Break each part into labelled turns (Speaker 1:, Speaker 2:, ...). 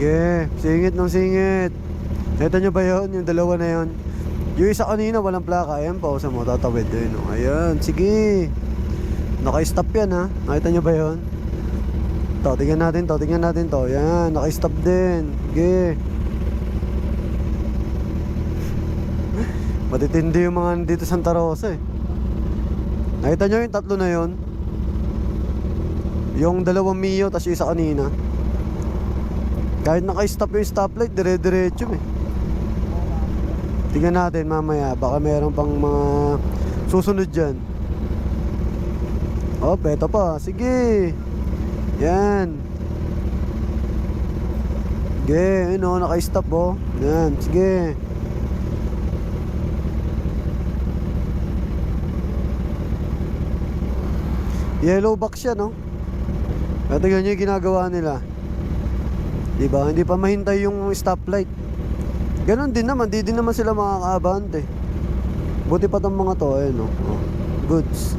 Speaker 1: Sige, singit ng singit. Ito nyo ba yun? Yung dalawa na yun. Yung isa kanina walang plaka. Ayan pa, sa mo, tatawid din. Oh. Ayan, sige. Naka-stop yan ha. Nakita nyo ba yun? To, tingnan natin to, tingnan natin to. Yan, naka-stop din. Sige. Matitindi yung mga dito sa Santa Rosa eh. Nakita nyo yung tatlo na yon? Yung dalawang Mio, tas yung isa kanina. Kahit naka-stop yung stoplight, dire-diretso eh. Tingnan natin mamaya, baka meron pang mga susunod dyan. Oh, beto pa. Sige. Yan. Sige, ano, naka-stop oh. Yan, sige. Yellow box siya, no? At ganyan yung ginagawa nila. Diba? Hindi pa mahintay yung stoplight. Ganon din naman, di din naman sila makakaabante. Buti pa tong mga to, ayun, no? Oh. Goods.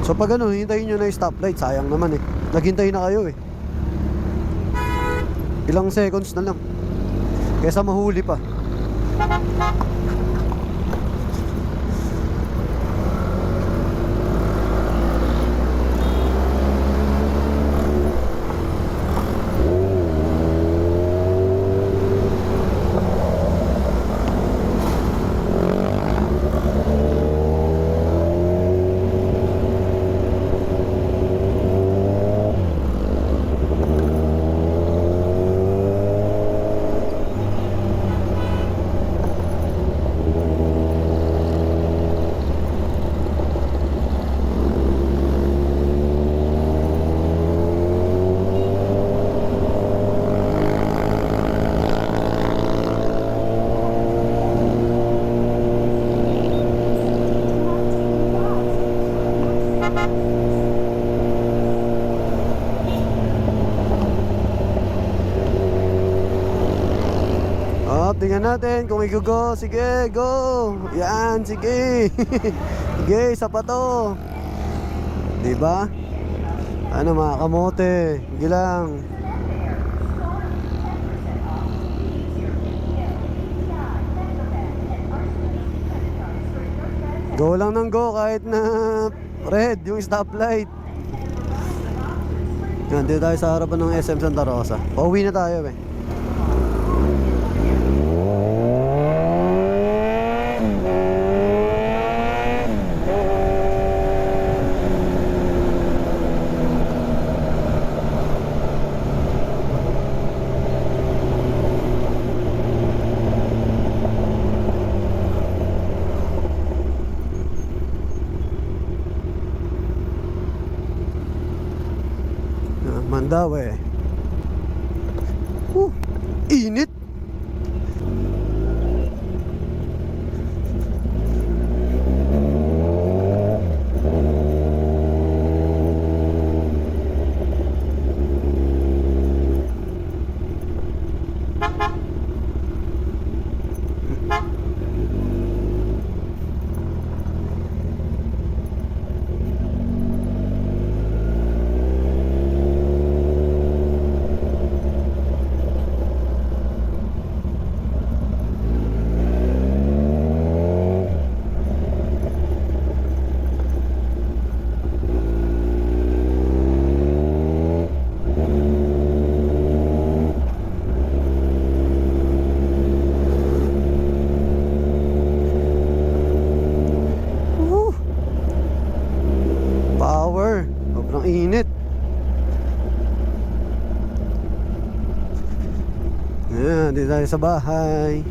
Speaker 1: So pag ano, hintayin nyo na yung stoplight, sayang naman eh. Naghintay na kayo eh. Ilang seconds na lang. Kesa mahuli pa. Oh, tingnan natin kung i-go. Sige, go. Yan, sige. sige, isa pa to. Diba? Ano mga kamote. Sige lang. Go lang ng go kahit na red yung stoplight. Yan, dito tayo sa harapan ng SM Santa Rosa. Pauwi na tayo eh. Andavay. Ooh, init. Ayan, dito tayo sa bahay.